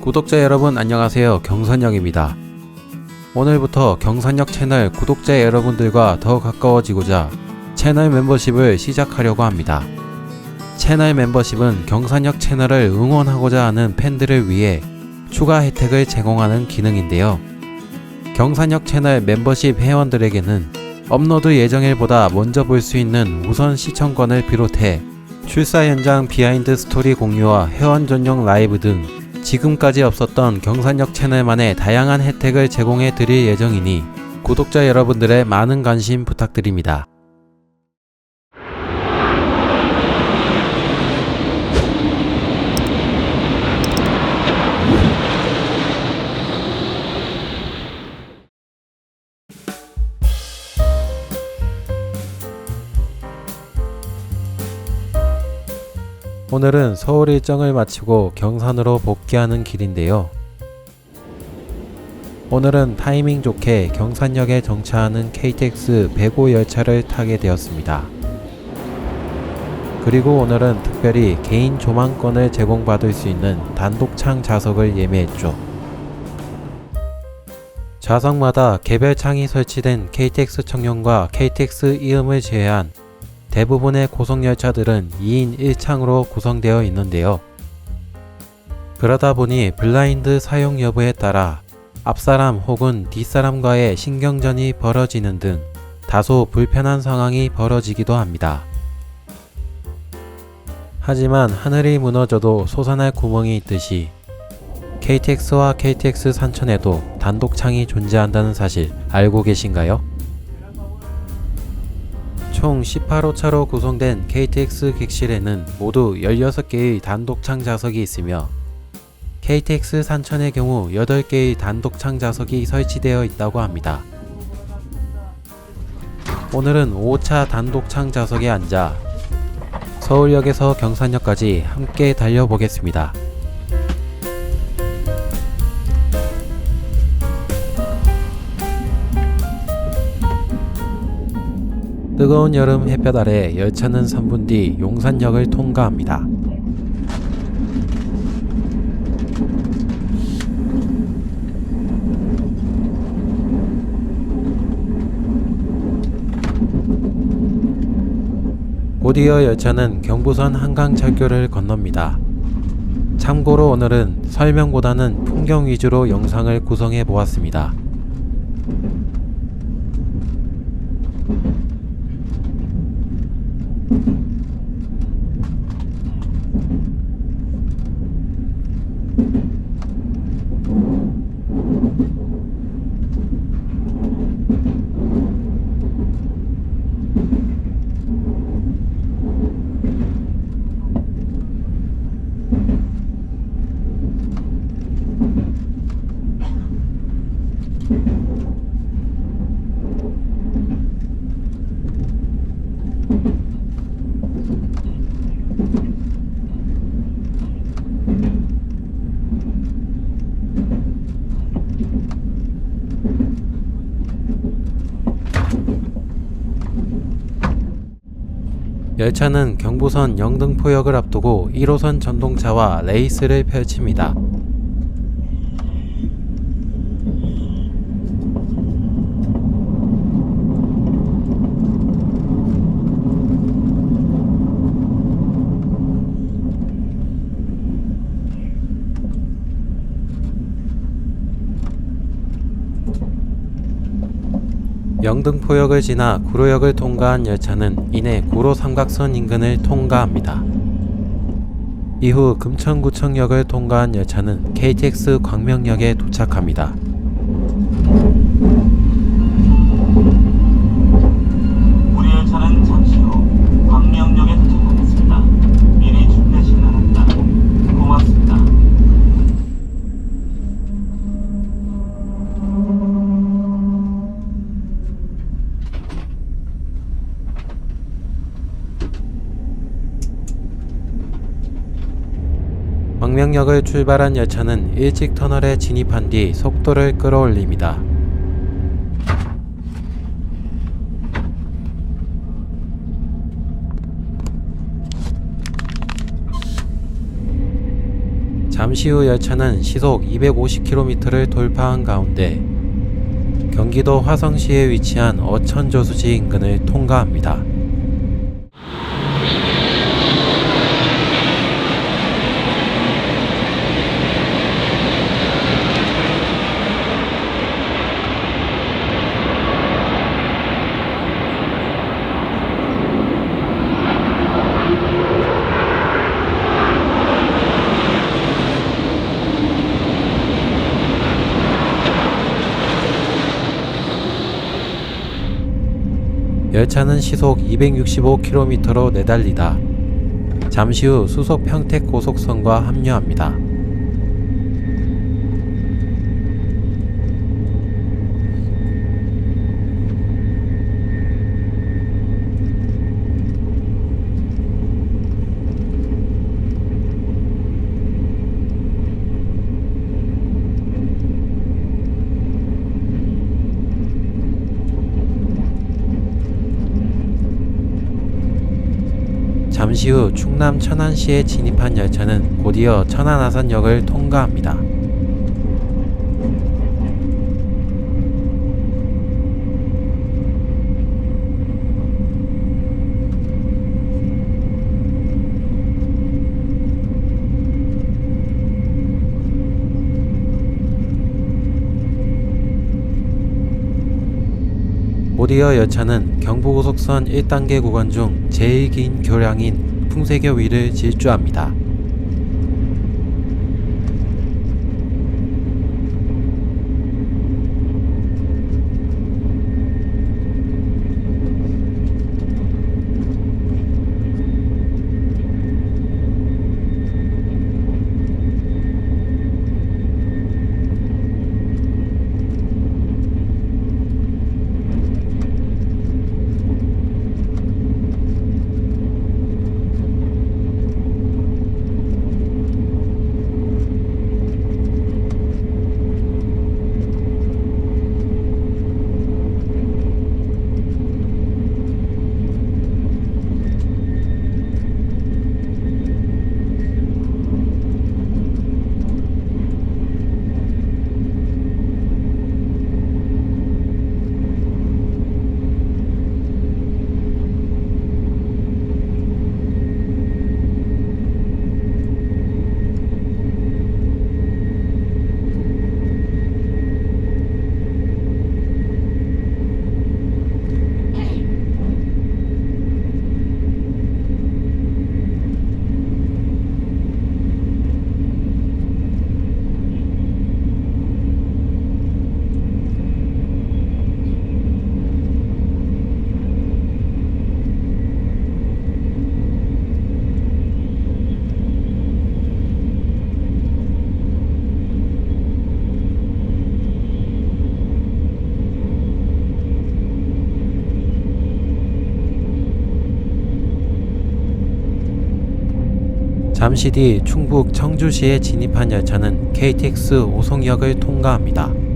구독자 여러분 안녕하세요. 경선역입니다. 오늘부터 경선역 채널 구독자 여러분들과 더 가까워지고자 채널 멤버십을 시작하려고 합니다. 채널 멤버십은 경산역 채널을 응원하고자 하는 팬들을 위해 추가 혜택을 제공하는 기능인데요. 경산역 채널 멤버십 회원들에게는 업로드 예정일보다 먼저 볼 수 있는 우선 시청권을 비롯해 출사 현장 비하인드 스토리 공유와 회원 전용 라이브 등 지금까지 없었던 경산역 채널만의 다양한 혜택을 제공해 드릴 예정이니 구독자 여러분들의 많은 관심 부탁드립니다. 오늘은 서울 일정을 마치고 경산으로 복귀하는 길인데요. 오늘은 타이밍 좋게 경산역에 정차하는 KTX 105 열차를 타게 되었습니다. 그리고 오늘은 특별히 개인 조망권을 제공받을 수 있는 단독창 좌석을 예매했죠. 좌석마다 개별 창이 설치된 KTX 청룡과 KTX 이음을 제외한 대부분의 고속열차들은 2인 1창으로 구성되어 있는데요. 그러다 보니 블라인드 사용 여부에 따라 앞사람 혹은 뒷사람과의 신경전이 벌어지는 등 다소 불편한 상황이 벌어지기도 합니다. 하지만 하늘이 무너져도 솟아날 구멍이 있듯이 KTX와 KTX 산천에도 단독창이 존재한다는 사실 알고 계신가요? 총 18호차로 구성된 KTX 객실에는 모두 16개의 단독창 좌석이 있으며 KTX 산천의 경우 8개의 단독창 좌석이 설치되어 있다고 합니다. 오늘은 5차 단독창 좌석에 앉아 서울역에서 경산역까지 함께 달려보겠습니다. 뜨거운 여름 햇볕 아래 열차는 3분 뒤 용산역을 통과합니다. 곧이어 열차는 경부선 한강철교를 건넙니다. 참고로 오늘은 설명보다는 풍경 위주로 영상을 구성해 보았습니다. 열차는 경부선 영등포역을 앞두고 1호선 전동차와 레이스를 펼칩니다. 영등포역을 지나 구로역을 통과한 열차는 이내 구로 삼각선 인근을 통과합니다. 이후 금천구청역을 통과한 열차는 KTX 광명역에 도착합니다. 광명역을 출발한 열차는 일찍 터널에 진입한 뒤 속도를 끌어올립니다. 잠시 후 열차는 시속 250km를 돌파한 가운데 경기도 화성시에 위치한 어천조수지 인근을 통과합니다. 열차는 시속 265km로 내달리다 잠시 후 수속 평택 고속선과 합류합니다. 잠시 후 충남 천안시에 진입한 열차는 곧이어 천안아산역을 통과합니다. 곧이어 열차는 경부고속선 1단계 구간 중 제일 긴 교량인 풍세교 위를 질주합니다. 잠시 뒤 충북 청주시에 진입한 열차는 KTX 오송역을 통과합니다.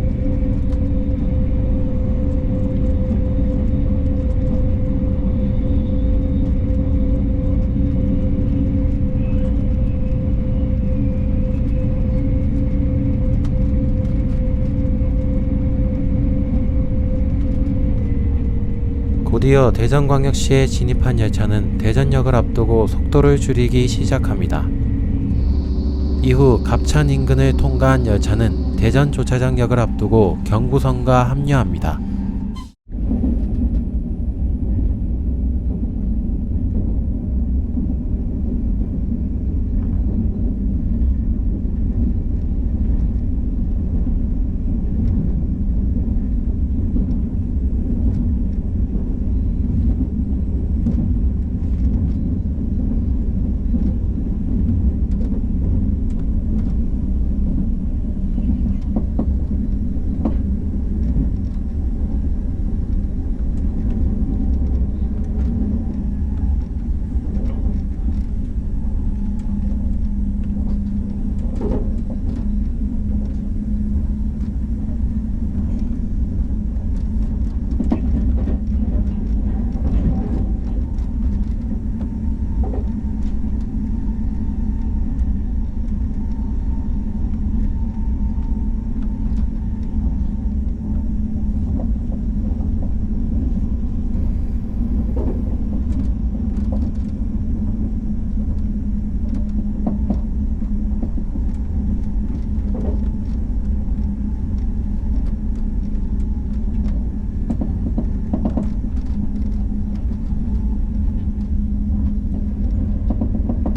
곧이어 대전광역시에 진입한 열차는 대전역을 앞두고 속도를 줄이기 시작합니다. 이후 갑천 인근을 통과한 열차는 대전 조차장역을 앞두고 경부선과 합류합니다.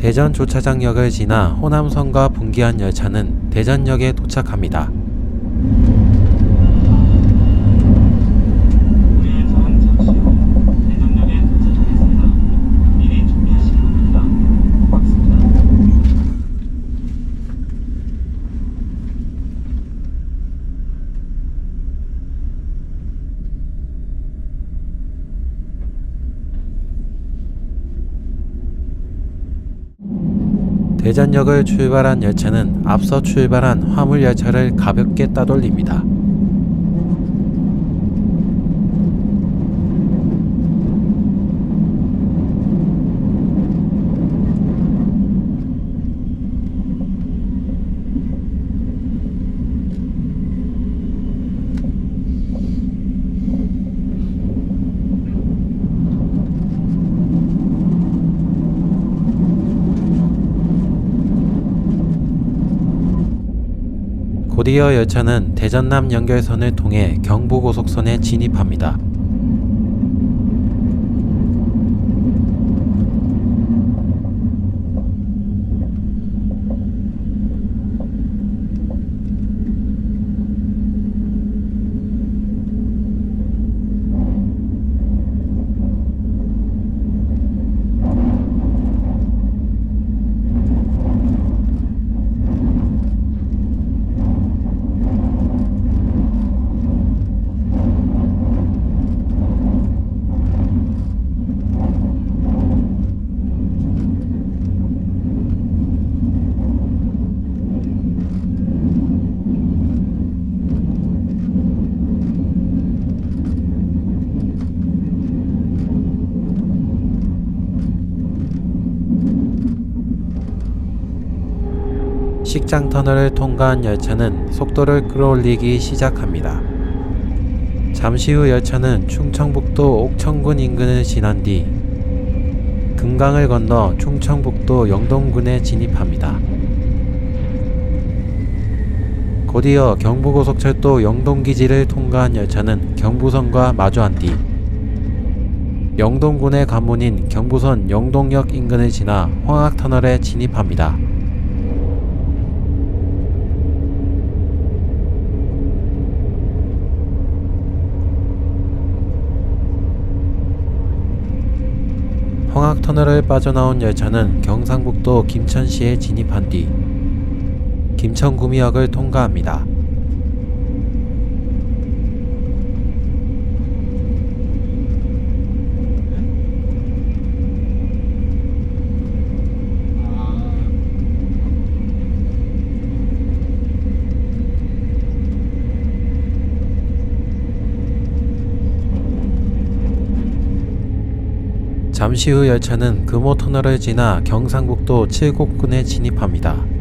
대전 조차장역을 지나 호남선과 분기한 열차는 대전역에 도착합니다. 우리 열차는 잠시 후 대전역에 도착하겠습니다. 미리 준비하시기 바랍니다. 고맙습니다. 대전역을 출발한 열차는 앞서 출발한 화물 열차를 가볍게 따돌립니다. 곧이어 열차는 대전남 연결선을 통해 경부고속선에 진입합니다. 식장 터널을 통과한 열차는 속도를 끌어올리기 시작합니다. 잠시 후 열차는 충청북도 옥천군 인근을 지난 뒤 금강을 건너 충청북도 영동군에 진입합니다. 곧이어 경부고속철도 영동기지를 통과한 열차는 경부선과 마주한 뒤 영동군의 관문인 경부선 영동역 인근을 지나 황학터널에 진입합니다. 황학터널을 빠져나온 열차는 경상북도 김천시에 진입한 뒤 김천구미역을 통과합니다. 잠시 후 열차는 금호터널을 지나 경상북도 칠곡군에 진입합니다.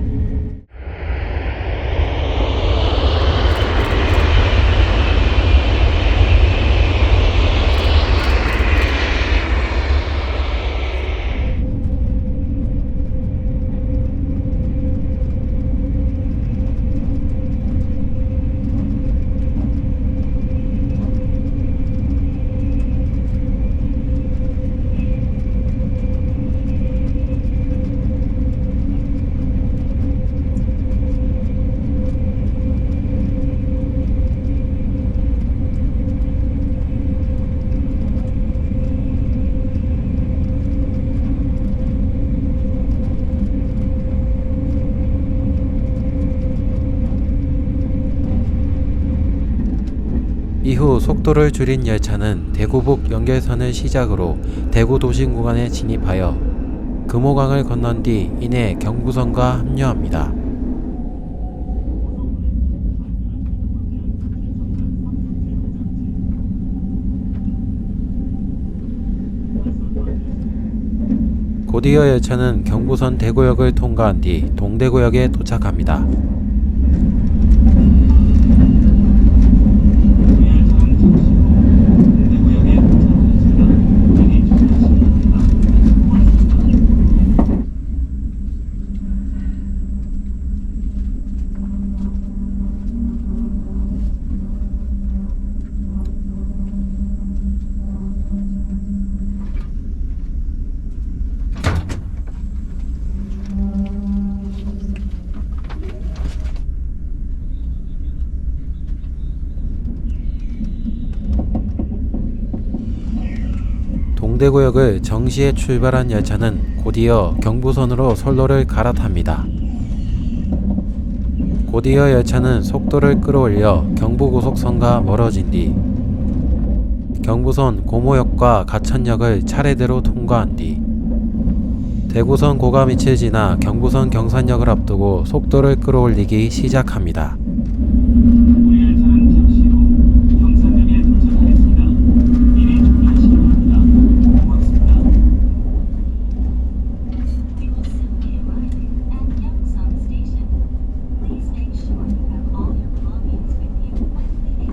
이후 속도를 줄인 열차는 대구북 연결선을 시작으로 대구 도심 구간에 진입하여 금호강을 건넌 뒤 이내 경부선과 합류합니다. 곧이어 열차는 경부선 대구역을 통과한 뒤 동대구역에 도착합니다. 우리 열차는 잠시 후 대구역에 도착하겠습니다. 미리 준비하시기 바랍니다. 고맙습니다. 동대구역을 정시에 출발한 열차는 곧이어 경부선으로 선로를 갈아탑니다. 곧이어 열차는 속도를 끌어올려 경부고속선과 멀어진 뒤 경부선 고모역과 가천역을 차례대로 통과한 뒤 대구선 고가미칠 지나 경부선 경산역을 앞두고 속도를 끌어올리기 시작합니다. 우리 열차는 잠시 후 경산역에 도착하겠습니다. 미리 준비하시기 바랍니다. 고맙습니다. You will soon be arriving at Gyeongsang Station. Please make sure you have all your belongings with you when leaving.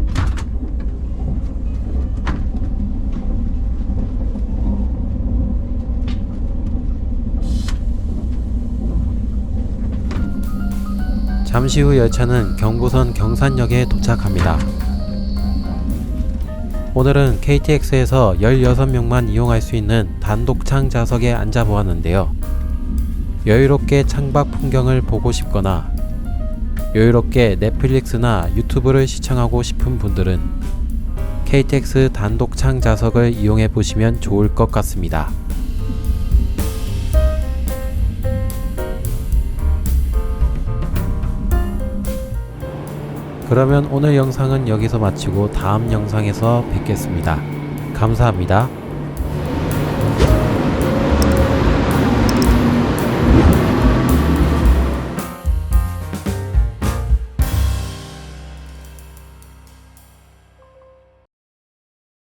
잠시 후 열차는 경부선 경산역에 도착합니다. 오늘은 KTX에서 16명만 이용할 수 있는 단독창 좌석에 앉아 보았는데요. 여유롭게 창밖 풍경을 보고 싶거나 여유롭게 넷플릭스나 유튜브를 시청하고 싶은 분들은 KTX 단독창 좌석을 이용해 보시면 좋을 것 같습니다. 그러면 오늘 영상은 여기서 마치고 다음 영상에서 뵙겠습니다. 감사합니다.